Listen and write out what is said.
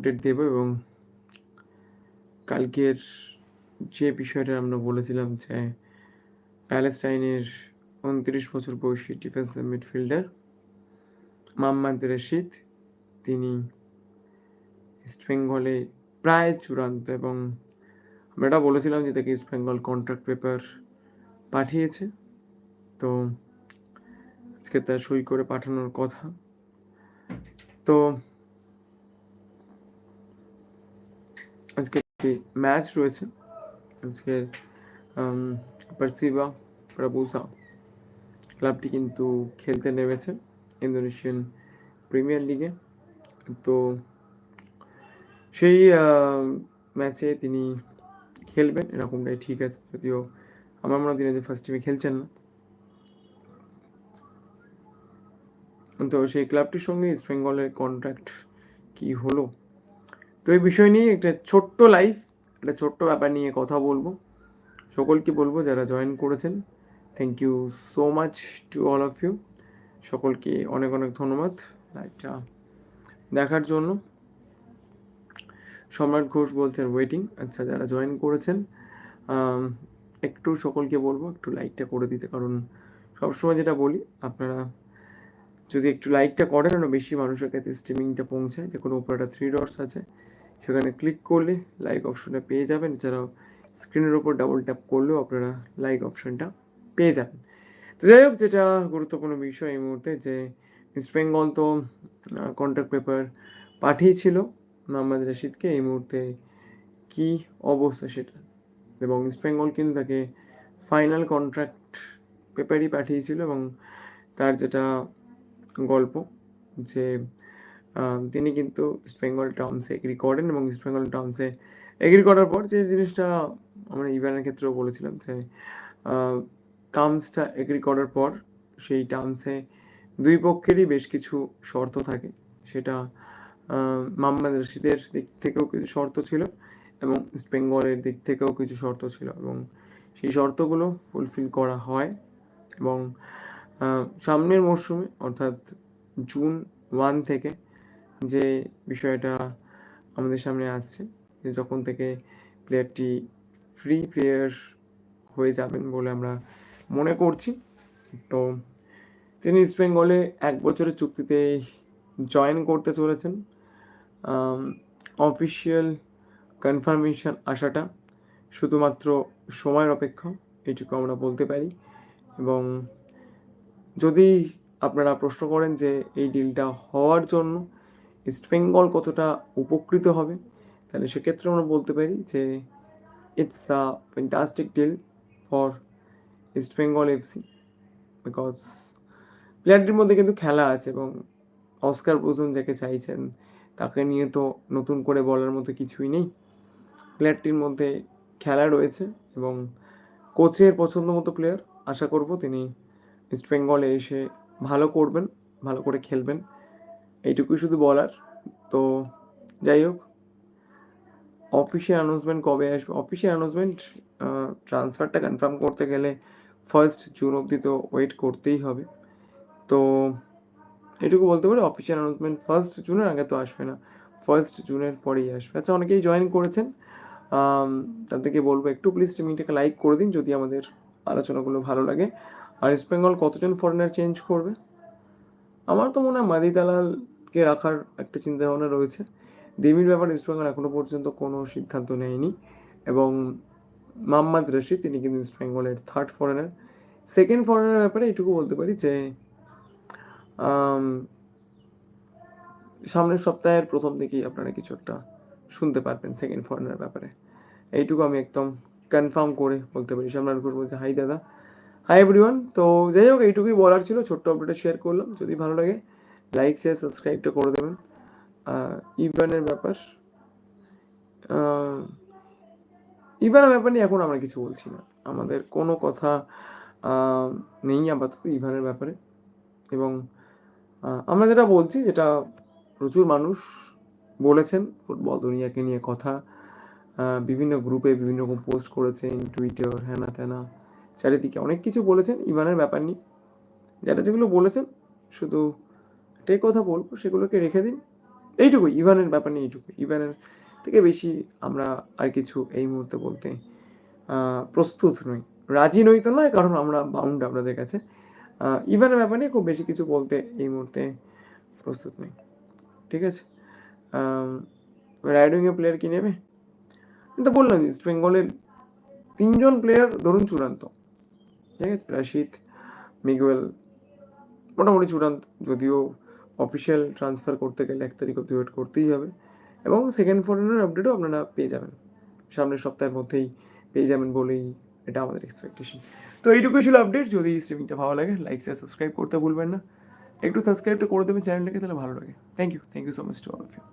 Update দেব এবং কালকের যে বিষয়টা আমরা বলেছিলাম যে প্যালেস্টাইনের উনত্রিশ বছর বয়সী ডিফেন্স মিডফিল্ডার মোহাম্মদ রশিদ, তিনি ইস্টবেঙ্গলে প্রায় চূড়ান্ত এবং আমরা এটা বলেছিলাম যে তাকে ইস্টবেঙ্গল কন্ট্রাক্ট পেপার পাঠিয়েছে। তো আজকে তার সই করে পাঠানোর কথা। তো আজকে একটি ম্যাচ রয়েছে, আজকে পার্সিবা প্রবুসা ক্লাবটি কিন্তু খেলতে নেমেছে ইন্দোনেশিয়ান প্রিমিয়ার লিগে তো সেই ম্যাচে তিনি খেলবেন, এরকমটাই ঠিক আছে, যদিও আমার মনে হয় তিনি ফার্স্ট টিমে খেলছেন না। তো সেই ক্লাবটির সঙ্গে ইস্ট বেঙ্গলের কন্ট্রাক্ট কি হলো? তো এই বিষয় নিয়ে একটা ছোট্ট লাইফ একটা ছোট্ট ব্যাপার নিয়ে কথা বলব। সকলকে বলব যারা জয়েন করেছেন thank you so much to all of you সকলকে অনেক অনেক ধন্যবাদ লাইভটা দেখার জন্য। সম্রাট ঘোষ বলছেন ওয়েটিং আচ্ছা যারা জয়েন করেছেন একটু সকলকে বলব, একটু লাইকটা করে দিতে। কারণ সবসময় যেটা বলি, আপনারা যদি একটু লাইকটা করেন আরও বেশি মানুষের কাছে স্ট্রিমিংটা পৌঁছায়। দেখুন উপরে একটা থ্রি ডটস আছে। সেখানে ক্লিক করলে লাইক অপশনটা পেয়ে যাবেন। এছাড়াও স্ক্রিনের ওপর ডাবল ট্যাপ করলেও আপনারা লাইক অপশনটা পেয়ে যাবেন। তো যাই হোক, যেটা গুরুত্বপূর্ণ বিষয় এই মুহূর্তে যে ইস্ট বেঙ্গল তো কন্ট্রাক্ট পেপার পাঠিয়েছিল মোহাম্মদ রশিদকে। এই মুহূর্তে কি অবস্থা সেটা? এবং ইস্ট বেঙ্গল কিন্তু তাকে ফাইনাল কন্ট্রাক্ট পেপারই পাঠিয়েছিল এবং তার যেটা গল্প যে তিনি কিন্তু ইস্ট বেঙ্গল টার্মসে এগ্রি করেন এবং ইস্ট বেঙ্গল টার্মসে এগ্রি করার পর যে জিনিসটা আমরা ইভেনের ক্ষেত্রেও বলেছিলাম যে টার্মসটা এগ্রি করার পর সেই টার্মসে দুই পক্ষেরই বেশ কিছু শর্ত থাকে। সেটা আহ, মোহাম্মদ রশিদের দিক থেকেও কিছু শর্ত ছিল এবং ইস্ট বেঙ্গলের দিক থেকেও কিছু শর্ত ছিল এবং সেই শর্তগুলো ফুলফিল করা হয় এবং সামনের মরশুমে, অর্থাৎ জুন ওয়ান থেকে যে বিষয়টা আমাদের সামনে আসছে যখন থেকে প্লেয়ারটি ফ্রি প্লেয়ার হয়ে যাবেন বলে আমরা মনে করছি, তো তিনি ইস্ট বেঙ্গলে এক বছরের চুক্তিতে জয়েন করতে চলেছেন। অফিসিয়াল কনফার্মেশন আসাটা শুধুমাত্র সময়ের অপেক্ষা, এটুকু আমরা বলতে পারি। এবং যদি আপনারা প্রশ্ন করেন যে এই ডিলটা হওয়ার জন্য ইস্টবেঙ্গল কতটা উপকৃত হবে, তাহলে সেক্ষেত্রে আমরা বলতে পারি যে it's a fantastic deal for East Bengal FC because প্লেয়ারটির মধ্যে কিন্তু খেলা আছে এবং অস্কার ব্রুজন যাকে চাইছেন তাকে নিয়ে তো নতুন করে বলার মতো কিছুই নেই। প্লেয়ারটির মধ্যে খেলা রয়েছে এবং কোচের পছন্দ মতো প্লেয়ার আশা করব তিনি ইস্ট বেঙ্গলে এসে ভালো করবেন, ভালো করে খেলবেন। এইটুকুই শুধু বলার। তো যাই হোক অফিসিয়াল অ্যানাউন্সমেন্ট কবে আসবে? অফিসিয়াল অ্যানাউন্সমেন্ট ট্রান্সফারটা কনফার্ম করতে গেলে ফার্স্ট জুন অবধি তো ওয়েট করতেই হবে। তো এটুকু বলতে পারি অফিসিয়াল অ্যানাউন্সমেন্ট ফার্স্ট জুনের আগে তো আসবে না। ফার্স্ট জুনের পরেই আসবে। আচ্ছা অনেকেই জয়েন করেছেন। তাদেরকে বলব, একটু প্লিজ স্ট্রিমিংটাকে লাইক করে দিন, যদি আমাদের আলোচনাগুলো ভালো লাগে। আর ইস্ট বেঙ্গল কতজন ফরেনার চেঞ্জ করবে? আমার তো মনে হয় মাদি দালালকে রাখার একটা চিন্তা ভাবনা রয়েছে। দেমির ব্যাপারে ইস্ট বেঙ্গল এখনও পর্যন্ত কোনো সিদ্ধান্ত নেয়নি এবং মোহাম্মদ রশিদ, তিনি কিন্তু ইস্ট বেঙ্গলের থার্ড ফরেনার সেকেন্ড ফরেনার ব্যাপারে এটুকু বলতে পারি যে সামনের সপ্তাহের প্রথম দিকেই আপনারা কিছু একটা শুনতে পারবেন সেকেন্ড ফরেনার ব্যাপারে। এইটুকু আমি একদম কনফার্ম করে বলতে পারি। সামনের ঘোষ যে, হাই দাদা হাই এভরিওয়ান তো যাই হোক, এইটুকুই বলার ছিল, ছোট্ট আপডেটে শেয়ার করলাম। যদি ভালো লাগে লাইক শেয়ার সাবস্ক্রাইবটা করে দেবেন। ইভেনের ব্যাপার। ইভানের ব্যাপার নিয়ে এখন আমরা কিছু বলছি না। আমাদের কোনো কথা নেই আপাতত ইভানের ব্যাপারে। এবং আমরা যেটা বলছি, যেটা প্রচুর মানুষ বলেছেন, ফুটবল দুনিয়াকে নিয়ে কথা। বিভিন্ন গ্রুপে বিভিন্ন রকম পোস্ট করেছেন টুইটার হ্যানা ত্যানা চারিদিকে। অনেক কিছু বলেছেন ইভানের ব্যাপার নিয়ে। যারা যেগুলো বলেছেন, শুধু এটাই কথা বলব, সেগুলোকে রেখে দিন। এইটুকুই ইভানের ব্যাপার নিয়ে এইটুকুই ইভানের থেকে বেশি আমরা আর কিছু এই মুহূর্তে বলতে প্রস্তুত নই। রাজি নই তো নয়, কারণ আমরা বাউন্ড আপনাদের কাছে। ইভানের ব্যাপার নিয়ে খুব বেশি কিছু বলতে এই মুহূর্তে প্রস্তুত নই। ঠিক আছে? রাইডিংয়ে প্লেয়ার কি নেবে? তো বললাম, ইস্ট বেঙ্গলের তিনজন প্লেয়ার ধরুন চূড়ান্ত। ঠিক আছে? রাশিদ, মিগুয়েল, মোটামুটি চূড়ান্ত, যদিও অফিসিয়াল ট্রান্সফার করতে গেলে এক তারিখ অব্দি ওয়েট করতেই হবে। এবং সেকেন্ড ফরেনের আপডেটও আপনারা পেয়ে যাবেন। সামনের সপ্তাহের মধ্যেই পেয়ে যাবেন বলেই এটা আমাদের এক্সপেকটেশন তো এইটুকুই ছিল আপডেট যদি স্ট্রিমিংটা ভালো লাগে লাইক শেয়ার সাবস্ক্রাইব করতে ভুলবেন না। একটু সাবস্ক্রাইবটা করে দেবেন চ্যানেলটাকে তাহলে ভালো লাগে। Thank you thank you so much to all of you